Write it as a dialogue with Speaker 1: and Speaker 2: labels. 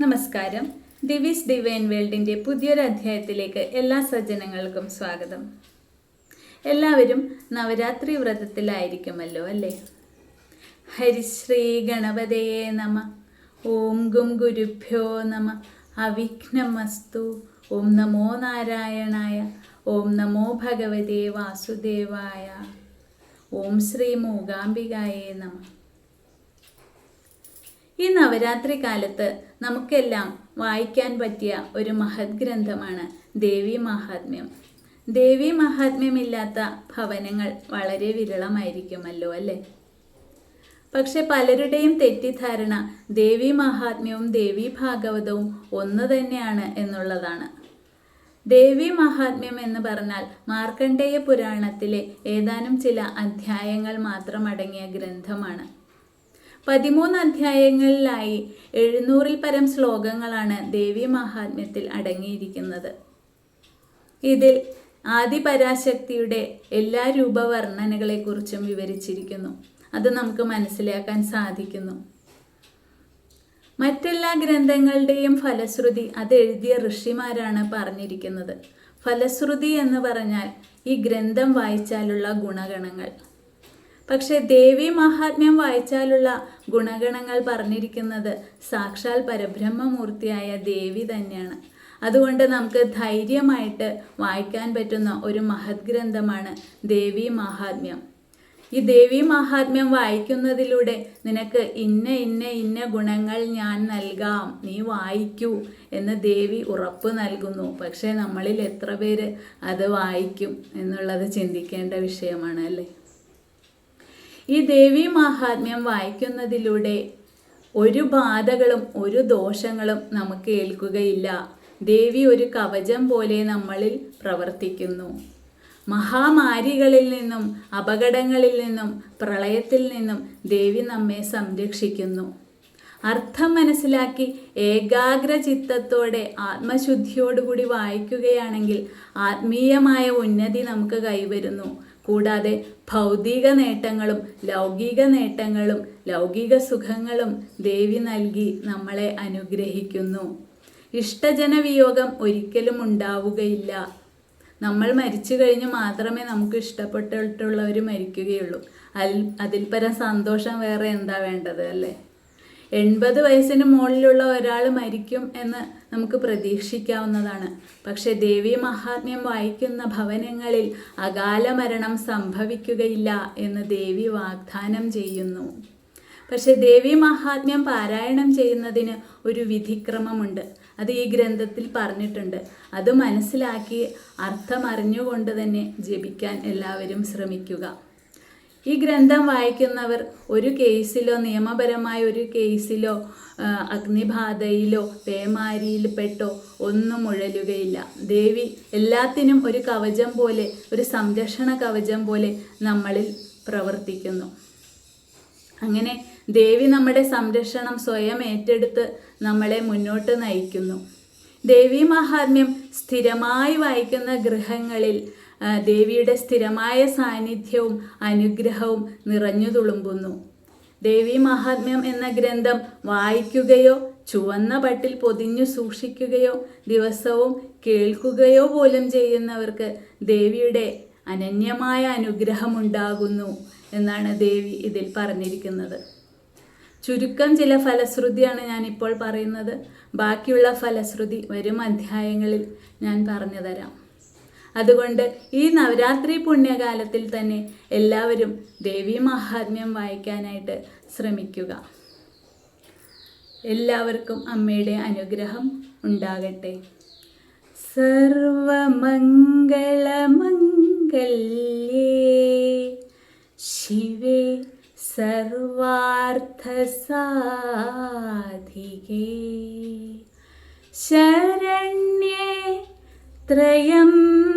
Speaker 1: നമസ്കാരം. ദിവിസ് ഡിവൈൻ വേൾഡിന്റെ പുതിയൊരു അധ്യായത്തിലേക്ക് എല്ലാ സജ്ജനങ്ങൾക്കും സ്വാഗതം. എല്ലാവരും നവരാത്രി വ്രതത്തിലായിരിക്കുമല്ലോ അല്ലേ? ഹരിശ്രീ ഗണപതയെ നമ. ഓം ഗും ഗുരുഭ്യോ നമ. അവിഘ്നമസ്തു. ഓം നമോ നാരായണായ. ഓം നമോ ഭഗവതേ വാസുദേവായ. ഓം ശ്രീ മൂകാംബികായേ നമ. ഈ നവരാത്രി കാലത്ത് നമുക്കെല്ലാം വായിക്കാൻ പറ്റിയ ഒരു മഹത് ഗ്രന്ഥമാണ് ദേവി മഹാത്മ്യം. ദേവി മഹാത്മ്യം ഇല്ലാത്ത ഭവനങ്ങൾ വളരെ വിരളമായിരിക്കുമല്ലോ അല്ലേ? പക്ഷെ പലരുടെയും തെറ്റിദ്ധാരണ ദേവി മഹാത്മ്യവും ദേവി ഭാഗവതവും ഒന്ന് തന്നെയാണ് എന്നുള്ളതാണ്. ദേവി മഹാത്മ്യം എന്ന് പറഞ്ഞാൽ മാർക്കണ്ഡേയ പുരാണത്തിലെ ഏതാനും ചില അധ്യായങ്ങൾ മാത്രം അടങ്ങിയ ഗ്രന്ഥമാണ്. പതിമൂന്ന് അധ്യായങ്ങളിലായി എഴുന്നൂറിൽ പരം ശ്ലോകങ്ങളാണ് ദേവി മഹാത്മ്യത്തിൽ അടങ്ങിയിരിക്കുന്നത്. ഇതിൽ ആദിപരാശക്തിയുടെ എല്ലാ രൂപവർണനകളെക്കുറിച്ചും വിവരിച്ചിരിക്കുന്നു. അത് നമുക്ക് മനസ്സിലാക്കാൻ സാധിക്കുന്നു. മറ്റെല്ലാ ഗ്രന്ഥങ്ങളുടെയും ഫലശ്രുതി അത് എഴുതിയ ഋഷിമാരാണ് പറഞ്ഞിരിക്കുന്നത്. ഫലശ്രുതി എന്ന് പറഞ്ഞാൽ ഈ ഗ്രന്ഥം വായിച്ചാലുള്ള ഗുണഗണങ്ങൾ. പക്ഷെ ദേവി മഹാത്മ്യം വായിച്ചാലുള്ള ഗുണഗണങ്ങൾ പറഞ്ഞിരിക്കുന്നത് സാക്ഷാൽ പരബ്രഹ്മമൂർത്തിയായ ദേവി തന്നെയാണ്. അതുകൊണ്ട് നമുക്ക് ധൈര്യമായിട്ട് വായിക്കാൻ പറ്റുന്ന ഒരു മഹത് ഗ്രന്ഥമാണ് ദേവി മഹാത്മ്യം. ഈ ദേവി മഹാത്മ്യം വായിക്കുന്നതിലൂടെ നിനക്ക് ഇന്ന ഇന്ന ഇന്ന ഗുണങ്ങൾ ഞാൻ നൽകാം നീ വായിക്കൂ എന്ന് ദേവി ഉറപ്പ് നൽകുന്നു. പക്ഷേ നമ്മളിൽ എത്ര പേര് അത് വായിക്കും എന്നുള്ളത് ചിന്തിക്കേണ്ട വിഷയമാണ് അല്ലേ? ഈ ദേവി മഹാത്മ്യം വായിക്കുന്നതിലൂടെ ഒരു ബാധകളും ഒരു ദോഷങ്ങളും നമുക്ക് ഏൽക്കുകയില്ല. ദേവി ഒരു കവചം പോലെ നമ്മളിൽ പ്രവർത്തിക്കുന്നു. മഹാമാരികളിൽ നിന്നും അപകടങ്ങളിൽ നിന്നും പ്രളയത്തിൽ നിന്നും ദേവി നമ്മെ സംരക്ഷിക്കുന്നു. അർത്ഥം മനസ്സിലാക്കി ഏകാഗ്ര ചിത്തത്തോടെ ആത്മശുദ്ധിയോടുകൂടി വായിക്കുകയാണെങ്കിൽ ആത്മീയമായ ഉന്നതി നമുക്ക് കൈവരുന്നു. കൂടാതെ ഭൗതിക നേട്ടങ്ങളും ലൗകിക നേട്ടങ്ങളും ലൗകിക സുഖങ്ങളും ദേവി നൽകി നമ്മളെ അനുഗ്രഹിക്കുന്നു. ഇഷ്ടജനവിയോഗം ഒരിക്കലും ഉണ്ടാവുകയില്ല. നമ്മൾ മരിച്ചു കഴിഞ്ഞ് മാത്രമേ നമുക്ക് ഇഷ്ടപ്പെട്ടിട്ടുള്ളവർ മരിക്കുകയുള്ളൂ. അതിൽ അതിൽ പരം സന്തോഷം വേറെ എന്താ വേണ്ടത് അല്ലേ? എൺപത് വയസ്സിന് മുകളിലുള്ള ഒരാൾ മരിക്കും എന്ന് നമുക്ക് പ്രതീക്ഷിക്കാവുന്നതാണ്. പക്ഷെ ദേവി മഹാത്മ്യം വായിക്കുന്ന ഭവനങ്ങളിൽ അകാല മരണം സംഭവിക്കുകയില്ല എന്ന് ദേവി വാഗ്ദാനം ചെയ്യുന്നു. പക്ഷെ ദേവി മഹാത്മ്യം പാരായണം ചെയ്യുന്നതിന് ഒരു വിധിക്രമമുണ്ട്. അത് ഈ ഗ്രന്ഥത്തിൽ പറഞ്ഞിട്ടുണ്ട്. അത് മനസ്സിലാക്കി അർത്ഥമറിഞ്ഞുകൊണ്ട് തന്നെ ജപിക്കാൻ എല്ലാവരും ശ്രമിക്കുക. ഈ ഗ്രന്ഥം വായിക്കുന്നവർ ഒരു കേസിലോ നിയമപരമായ ഒരു കേസിലോ അഗ്നിബാധയിലോ പേമാരിയിൽപ്പെട്ടോ ഒന്നും ഉഴലുകയില്ല. ദേവി എല്ലാത്തിനും ഒരു കവചം പോലെ ഒരു സംരക്ഷണ കവചം പോലെ നമ്മളിൽ പ്രവർത്തിക്കുന്നു. അങ്ങനെ ദേവി നമ്മുടെ സംരക്ഷണം സ്വയം ഏറ്റെടുത്ത് നമ്മളെ മുന്നോട്ട് നയിക്കുന്നു. ദേവി മഹാത്മ്യം സ്ഥിരമായി വായിക്കുന്ന ഗൃഹങ്ങളിൽ ദേവിയുടെ സ്ഥിരമായ സാന്നിധ്യവും അനുഗ്രഹവും നിറഞ്ഞു തുളുമ്പുന്നു. ദേവി മഹാത്മ്യം എന്ന ഗ്രന്ഥം വായിക്കുകയോ ചുവന്ന പട്ടിൽ പൊതിഞ്ഞു സൂക്ഷിക്കുകയോ ദിവസവും കേൾക്കുകയോ പോലും ചെയ്യുന്നവർക്ക് ദേവിയുടെ അനന്യമായ അനുഗ്രഹമുണ്ടാകുന്നു എന്നാണ് ദേവി ഇതിൽ പറഞ്ഞിരിക്കുന്നത്. ചുരുക്കം ചില ഫലശ്രുതിയാണ് ഞാനിപ്പോൾ പറയുന്നത്. ബാക്കിയുള്ള ഫലശ്രുതി വരും അധ്യായങ്ങളിൽ ഞാൻ പറഞ്ഞു തരാം. അതുകൊണ്ട് ഈ നവരാത്രി പുണ്യകാലത്തിൽ തന്നെ എല്ലാവരും ദേവി മഹാത്മ്യം വായിക്കാനായിട്ട് ശ്രമിക്കുക. എല്ലാവർക്കും അമ്മയുടെ അനുഗ്രഹം ഉണ്ടാകട്ടെ. സർവമംഗളമംഗല്യേ. ശിവേ സർവാർത്ഥസാധികേ. ശരണ്യേ ത്രയംബികേ